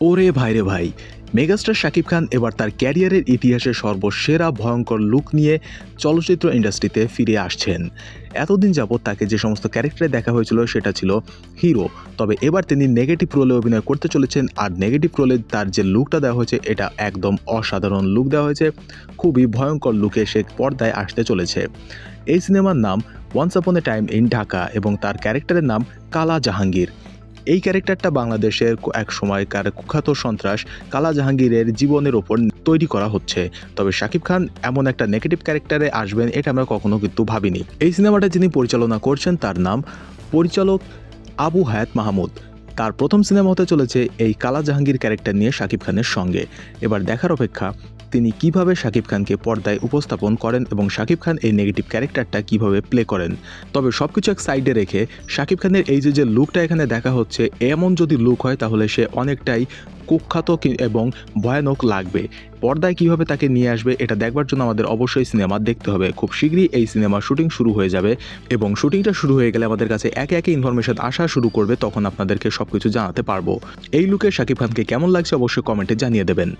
ওরে ভাইরে ভাই, মেগাস্টার শাকিব খান এবার তার ক্যারিয়ারের ইতিহাসে সর্বসেরা ভয়ঙ্কর লুক নিয়ে চলচ্চিত্র ইন্ডাস্ট্রিতে ফিরে আসছেন। এতদিন যাবৎ তাকে যে সমস্ত ক্যারেক্টারে দেখা হয়েছিল সেটা ছিল হিরো। তবে এবার তিনি নেগেটিভ রোলে অভিনয় করতে চলেছেন আর নেগেটিভ রোলে তার যে লুকটা দেওয়া হয়েছে, এটা একদম অসাধারণ লুক দেওয়া হয়েছে। খুবই ভয়ঙ্কর লুকে সে পর্দায় আসতে চলেছে। এই সিনেমার নাম once upon A time in Dhaka এবং তার ক্যারেক্টারের নাম কালা জাহাঙ্গীর। এই ক্যারেক্টারটা বাংলাদেশের এক সময়কার কুখ্যাত সন্ত্রাস কালা জাহাঙ্গীরের জীবনের ওপর তৈরি করা হচ্ছে। তবে শাকিব খান এমন একটা নেগেটিভ ক্যারেক্টারে আসবেন, এটা আমরা কখনো কিন্তু ভাবিনি। এই সিনেমাটা যিনি পরিচালনা করছেন, তার নাম পরিচালক আবু হায়াত মাহমুদ। তার প্রথম সিনেমা হতে চলেছে এই কালা জাহাঙ্গীর ক্যারেক্টার নিয়ে শাকিব খানের সঙ্গে। এবার দেখার অপেক্ষা তিনি কীভাবে শাকিব খানকে পর্দায় উপস্থাপন করেন এবং শাকিব খান এই নেগেটিভ ক্যারেক্টারটা কীভাবে প্লে করেন? তবে সব কিছু এক সাইডে রেখে শাকিব খানের এই যে যে লুকটা এখানে দেখা হচ্ছে, এমন যদি লুক হয় তাহলে সে অনেকটাই কুখ্যাত এবং ভয়ানক লাগবে। পর্দায় কীভাবে তাকে নিয়ে আসবে, এটা দেখবার জন্য আমাদের অবশ্যই সিনেমা দেখতে হবে। খুব শীঘ্রই এই সিনেমা শুটিং শুরু হয়ে যাবে এবং শুটিংটা শুরু হয়ে গেলে আমাদের কাছে একে একে ইনফরমেশন আসা শুরু করবে, তখন আপনাদেরকে সব কিছু জানাতে পারব। এই লুকে শাকিব খানকে কেমন লাগছে অবশ্যই কমেন্টে জানিয়ে দেবেন।